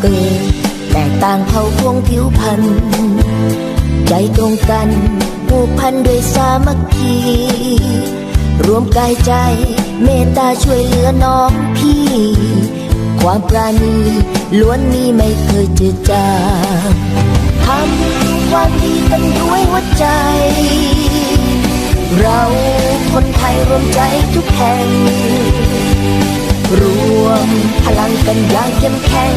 เกิดแตกต่างเผ่าพวงผิวพันธุ์ใจตรงกันผูกพันด้วยสามัคคี รวมกายใจเมตตาช่วยเหลือน้องพี่ ความปราณีล้วนมีไม่เคยจืดจางทำความดีกันด้วยหัวใจ เราคนไทยรวมใจทุกแห่งรวมพลังกันอย่างเข้มแข็ง